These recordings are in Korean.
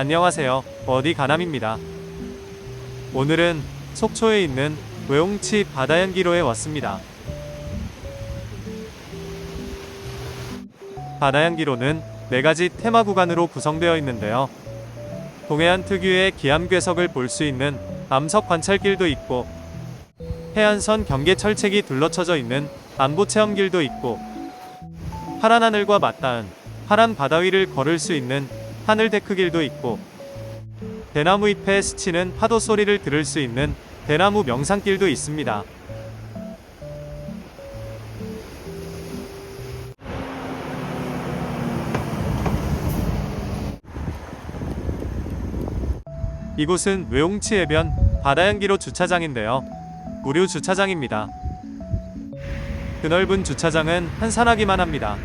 안녕하세요. 어디 가남입니다. 오늘은 속초에 있는 외홍치 바다연기로에 왔습니다. 바다연기로는 네 가지 테마 구간으로 구성되어 있는데요. 동해안 특유의 기암괴석을 볼 수 있는 암석 관찰길도 있고 해안선 경계 철책이 둘러쳐져 있는 안보 체험길도 있고 파란 하늘과 맞닿은 파란 바다 위를 걸을 수 있는 하늘 데크길도 있고 대나무 잎에 스치는 파도 소리를 들을 수 있는 대나무 명상길도 있습니다. 이곳은 외홍치 해변 바다연기로 주차장인데요. 무료 주차장입니다. 그 넓은 주차장은 한산하기만 합니다.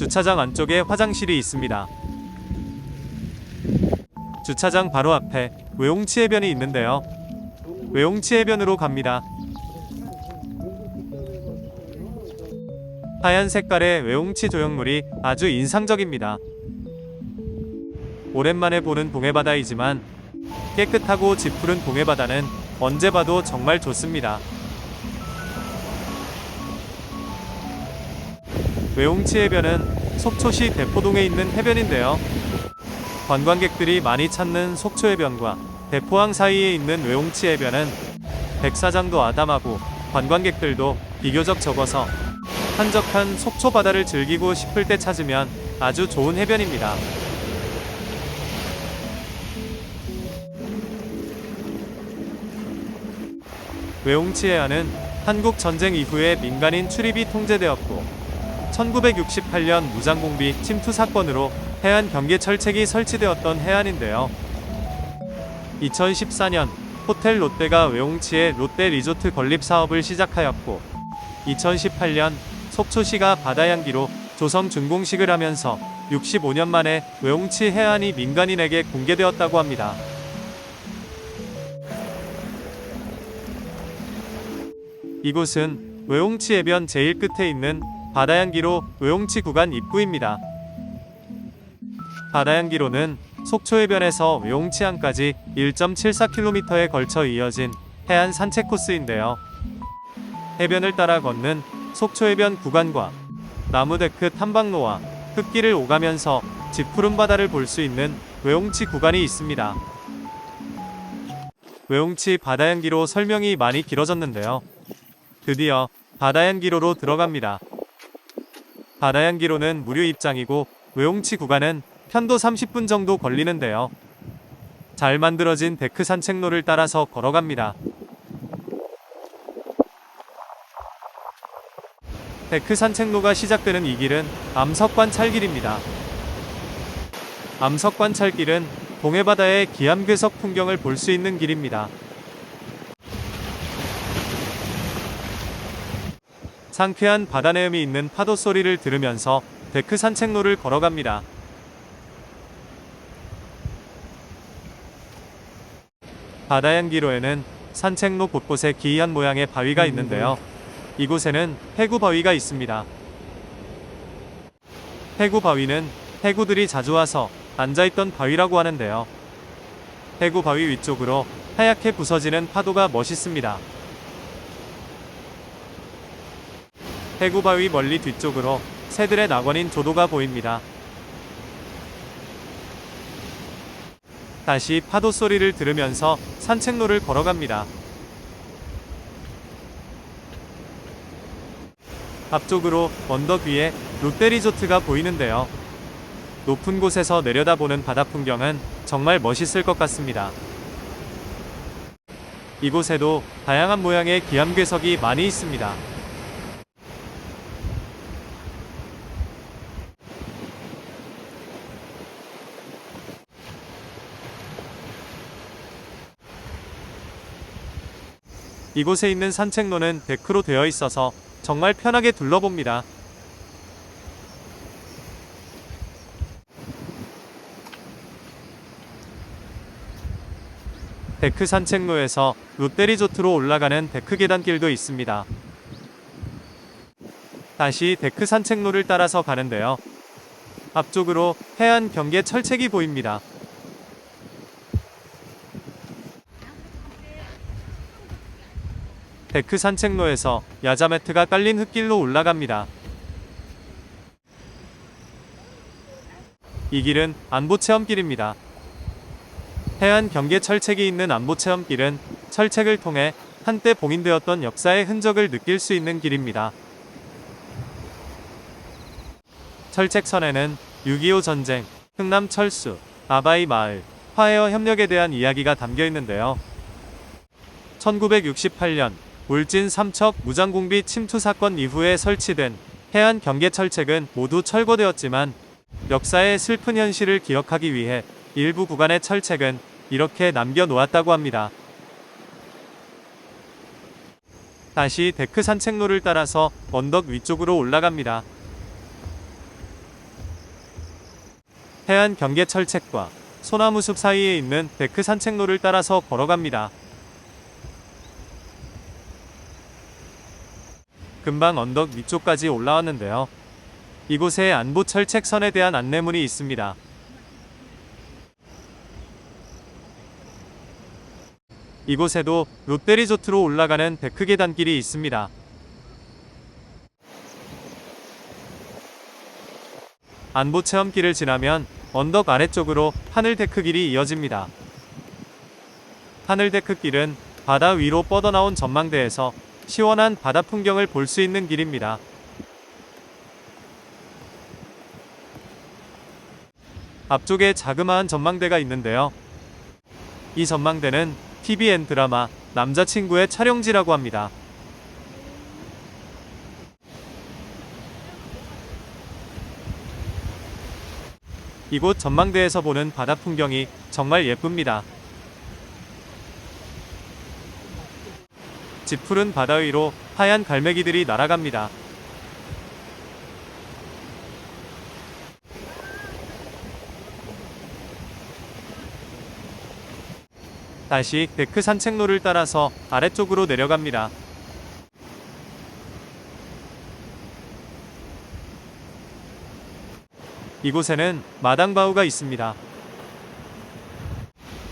주차장 안쪽에 화장실이 있습니다. 주차장 바로 앞에 외홍치 해변이 있는데요. 외홍치 해변으로 갑니다. 하얀 색깔의 외홍치 조형물이 아주 인상적입니다. 오랜만에 보는 동해바다이지만 깨끗하고 짙푸른 동해바다는 언제 봐도 정말 좋습니다. 외홍치 해변은 속초시 대포동에 있는 해변인데요. 관광객들이 많이 찾는 속초 해변과 대포항 사이에 있는 외홍치 해변은 백사장도 아담하고 관광객들도 비교적 적어서 한적한 속초 바다를 즐기고 싶을 때 찾으면 아주 좋은 해변입니다. 외홍치 해안은 한국 전쟁 이후에 민간인 출입이 통제되었고 1968년 무장공비 침투 사건으로 해안 경계 철책이 설치되었던 해안인데요. 2014년 호텔 롯데가 외홍치에 롯데 리조트 건립 사업을 시작하였고 2018년 속초시가 바다 향기로 조성 준공식을 하면서 65년 만에 외홍치 해안이 민간인에게 공개되었다고 합니다. 이곳은 외홍치 해변 제일 끝에 있는 바다향기로 외홍치 구간 입구입니다. 바다향기로는 속초해변에서 외홍치항까지 1.74km에 걸쳐 이어진 해안 산책 코스인데요. 해변을 따라 걷는 속초해변 구간과 나무데크 탐방로와 흙길을 오가면서 짙푸른 바다를 볼 수 있는 외홍치 구간이 있습니다. 외홍치 바다향기로 설명이 많이 길어졌는데요. 드디어 바다향기로로 들어갑니다. 바다향기로는 무료 입장이고 외홍치 구간은 편도 30분 정도 걸리는데요. 잘 만들어진 데크 산책로를 따라서 걸어갑니다. 데크 산책로가 시작되는 이 길은 암석관 찰길입니다. 암석관 찰길은 동해바다의 기암괴석 풍경을 볼 수 있는 길입니다. 상쾌한 바다 내음이 있는 파도 소리를 들으면서 데크 산책로를 걸어갑니다. 바다양기로에는 산책로 곳곳에 기이한 모양의 바위가 있는데요. 이곳에는 해구 바위가 있습니다. 해구 바위는 해구들이 자주 와서 앉아있던 바위라고 하는데요. 해구 바위 위쪽으로 하얗게 부서지는 파도가 멋있습니다. 해구 바위 멀리 뒤쪽으로 새들의 낙원인 조도가 보입니다. 다시 파도 소리를 들으면서 산책로를 걸어갑니다. 앞쪽으로 언덕 위에 롯데리조트가 보이는데요. 높은 곳에서 내려다보는 바다 풍경은 정말 멋있을 것 같습니다. 이곳에도 다양한 모양의 기암괴석이 많이 있습니다. 이곳에 있는 산책로는 데크로 되어 있어서 정말 편하게 둘러봅니다. 데크 산책로에서 롯데리조트로 올라가는 데크 계단길도 있습니다. 다시 데크 산책로를 따라서 가는데요. 앞쪽으로 해안 경계 철책이 보입니다. 데크 산책로에서 야자 매트가 깔린 흙길로 올라갑니다. 이 길은 안보 체험길입니다. 해안 경계 철책이 있는 안보 체험길은 철책을 통해 한때 봉인되었던 역사의 흔적을 느낄 수 있는 길입니다. 철책선에는 6.25 전쟁, 흥남 철수, 아바이 마을, 화해어 협력에 대한 이야기가 담겨 있는데요. 1968년 울진 삼척 무장공비 침투 사건 이후에 설치된 해안 경계 철책은 모두 철거되었지만 역사의 슬픈 현실을 기억하기 위해 일부 구간의 철책은 이렇게 남겨놓았다고 합니다. 다시 데크 산책로를 따라서 언덕 위쪽으로 올라갑니다. 해안 경계 철책과 소나무 숲 사이에 있는 데크 산책로를 따라서 걸어갑니다. 금방 언덕 위쪽까지 올라왔는데요. 이곳에 안보 철책선에 대한 안내문이 있습니다. 이곳에도 롯데리조트로 올라가는 데크 계단길이 있습니다. 안보 체험길을 지나면 언덕 아래쪽으로 하늘 데크 길이 이어집니다. 하늘 데크 길은 바다 위로 뻗어나온 전망대에서 시원한 바다 풍경을 볼 수 있는 길입니다. 앞쪽에 자그마한 전망대가 있는데요. 이 전망대는 TVN 드라마 남자친구의 촬영지라고 합니다. 이곳 전망대에서 보는 바다 풍경이 정말 예쁩니다. 짙푸른 바다 위로 하얀 갈매기들이 날아갑니다. 다시 데크 산책로를 따라서 아래쪽으로 내려갑니다. 이곳에는 마당 바위가 있습니다.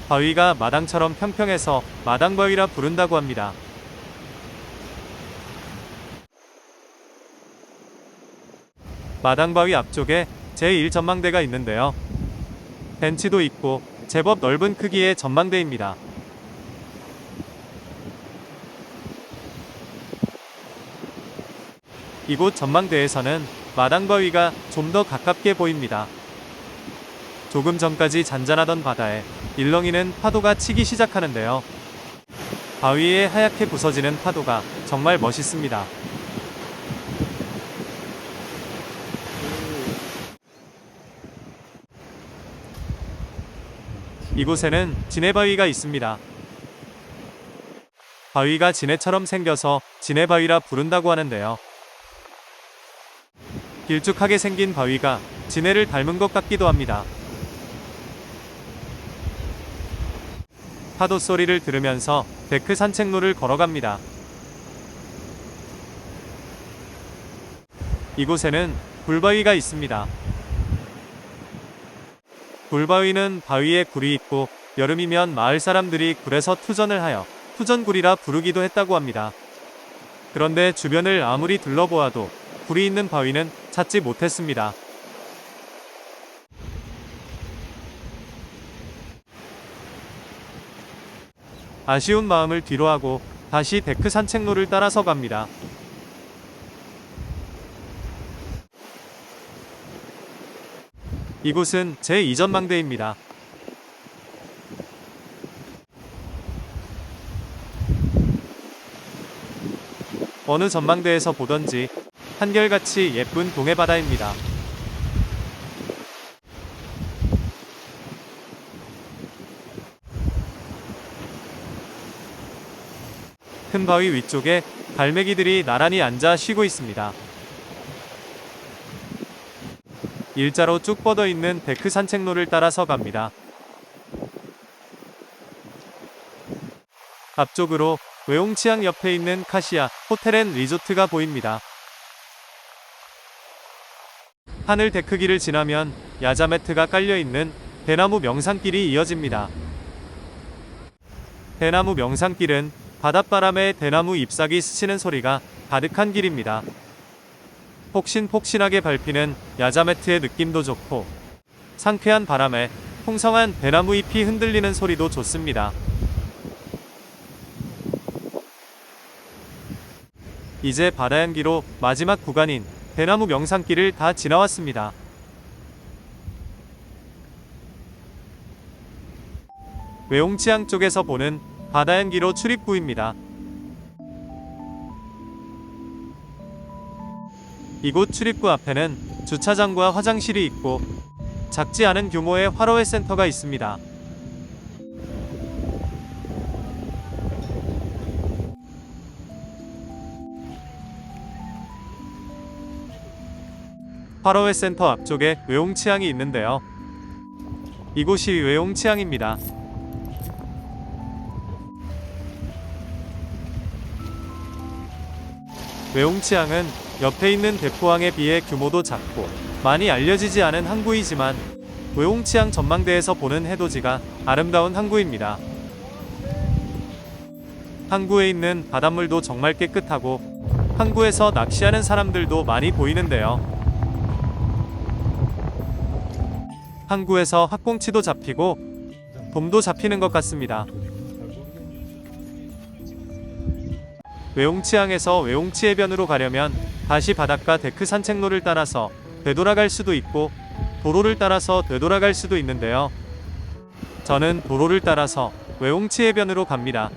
바위가 마당처럼 평평해서 마당 바위라 부른다고 합니다. 마당 바위 앞쪽에 제1 전망대가 있는데요. 벤치도 있고 제법 넓은 크기의 전망대입니다. 이곳 전망대에서는 마당바위가 좀 더 가깝게 보입니다. 조금 전까지 잔잔하던 바다에 일렁이는 파도가 치기 시작하는데요. 바위에 하얗게 부서지는 파도가 정말 멋있습니다. 이곳에는 지네바위가 있습니다. 바위가 지네처럼 생겨서 지네바위라 부른다고 하는데요. 길쭉하게 생긴 바위가 지네를 닮은 것 같기도 합니다. 파도 소리를 들으면서 데크 산책로를 걸어갑니다. 이곳에는 불바위가 있습니다. 불바위는 바위에 굴이 있고 여름이면 마을 사람들이 굴에서 투전을 하여 투전굴이라 부르기도 했다고 합니다. 그런데 주변을 아무리 둘러보아도 굴이 있는 바위는 찾지 못했습니다. 아쉬운 마음을 뒤로하고 다시 데크 산책로를 따라서 갑니다. 이곳은 제2전망대입니다. 어느 전망대에서 보던지 한결같이 예쁜 동해바다입니다. 큰 바위 위쪽에 갈매기들이 나란히 앉아 쉬고 있습니다. 일자로 쭉 뻗어 있는 데크 산책로를 따라서 갑니다. 앞쪽으로 외홍치항 옆에 있는 카시아 호텔 앤 리조트가 보입니다. 하늘 데크길을 지나면 야자 매트가 깔려있는 대나무 명산길이 이어집니다. 대나무 명산길은 바닷바람에 대나무 잎사귀 스치는 소리가 가득한 길입니다. 폭신폭신하게 밟히는 야자매트의 느낌도 좋고 상쾌한 바람에 풍성한 대나무 잎이 흔들리는 소리도 좋습니다. 이제 바다향기로 마지막 구간인 대나무 명산길을 다 지나왔습니다. 외홍치항 쪽에서 보는 바다향기로 출입구입니다. 이곳 출입구 앞에는 주차장과 화장실이 있고 작지 않은 규모의 화로회 센터가 있습니다. 화로회 센터 앞쪽에 외홍치항이 있는데요. 이곳이 외홍치항입니다. 외홍치항은 옆에 있는 대포항에 비해 규모도 작고 많이 알려지지 않은 항구이지만 외홍치항 전망대에서 보는 해돋이가 아름다운 항구입니다. 항구에 있는 바닷물도 정말 깨끗하고 항구에서 낚시하는 사람들도 많이 보이는데요. 항구에서 학꽁치도 잡히고 돔도 잡히는 것 같습니다. 외홍치항에서 외홍치 해변으로 가려면 다시 바닷가 데크 산책로를 따라서 되돌아갈 수도 있고 도로를 따라서 되돌아갈 수도 있는데요. 저는 도로를 따라서 외홍치 해변으로 갑니다.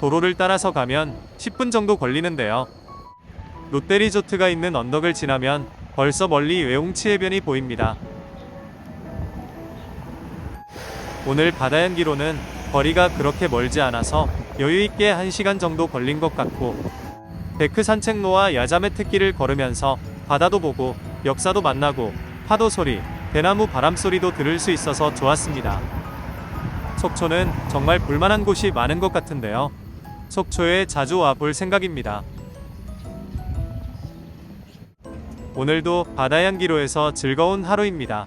도로를 따라서 가면 10분 정도 걸리는데요. 롯데리조트가 있는 언덕을 지나면 벌써 멀리 외홍치 해변이 보입니다. 오늘 바다향기로는 거리가 그렇게 멀지 않아서 여유있게 1시간 정도 걸린 것 같고 데크 산책로와 야자매트길을 걸으면서 바다도 보고 역사도 만나고 파도 소리, 대나무 바람 소리도 들을 수 있어서 좋았습니다. 속초는 정말 볼만한 곳이 많은 것 같은데요. 속초에 자주 와 볼 생각입니다. 오늘도 바다향기로에서 즐거운 하루입니다.